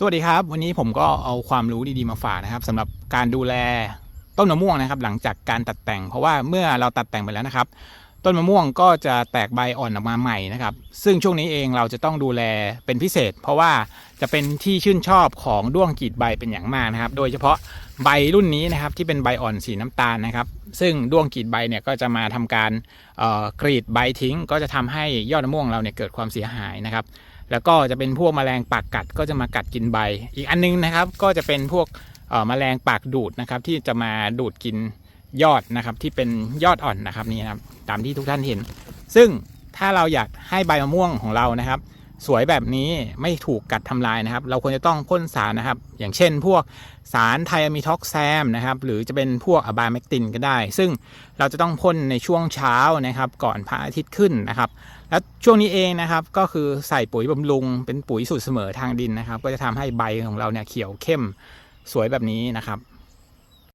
สวัสดีครับ วันนี้ผมก็เอาความรู้ดีๆมาฝากนะครับสำหรับการดูแลต้นมะม่วงนะครับ หลังจากการตัดแต่ง เพราะว่าเมื่อเราตัดแต่งไปแล้วนะครับ ต้นมะม่วงก็จะแตกใบอ่อนออกมาใหม่นะครับ ซึ่งช่วงนี้เองเราจะต้องดูแลเป็นพิเศษ เพราะว่าจะเป็นที่ชื่นชอบของด้วงกีดใบเป็นอย่างมากนะครับ โดยเฉพาะใบรุ่นนี้นะครับที่เป็นใบอ่อนสีน้ำตาลนะครับ ซึ่งด้วงกีดใบเนี่ยก็จะมาทำการกรีดใบทิ้ง ก็จะทำให้ยอดมะม่วงเราเนี่ยเกิดความเสียหายนะครับ แล้วก็จะเป็นพวกแมลงปากกัดก็จะมากัดกินใบ อีกอันนึงนะครับ ก็จะเป็นพวกเอ่อแมลงปากดูดนะครับที่จะมาดูดกิน ยอดนะครับที่เป็นยอดอ่อนนะครับนี่นะครับตามที่ทุกท่านเห็น ซึ่งถ้าเราอยากให้ใบมะม่วงของเรานะครับ สวยแบบนี้ไม่ถูกกัดทำลายนะครับ เราควรจะต้องพ่นสารนะครับ อย่างเช่น พวกสารไทอะมิท็อกแซมนะครับหรือจะเป็นพวกอะบาเมกตินก็ได้ ซึ่งเราจะต้องพ่นในช่วงเช้านะครับ ก่อนพระอาทิตย์ขึ้นนะครับ แล้วช่วงนี้เองนะครับก็คือใส่ปุ๋ยบำรุง เป็นปุ๋ยสูตรเสมอทางดินนะครับ ก็จะทำให้ใบของเราเนี่ยเขียวเข้มสวยแบบนี้นะครับ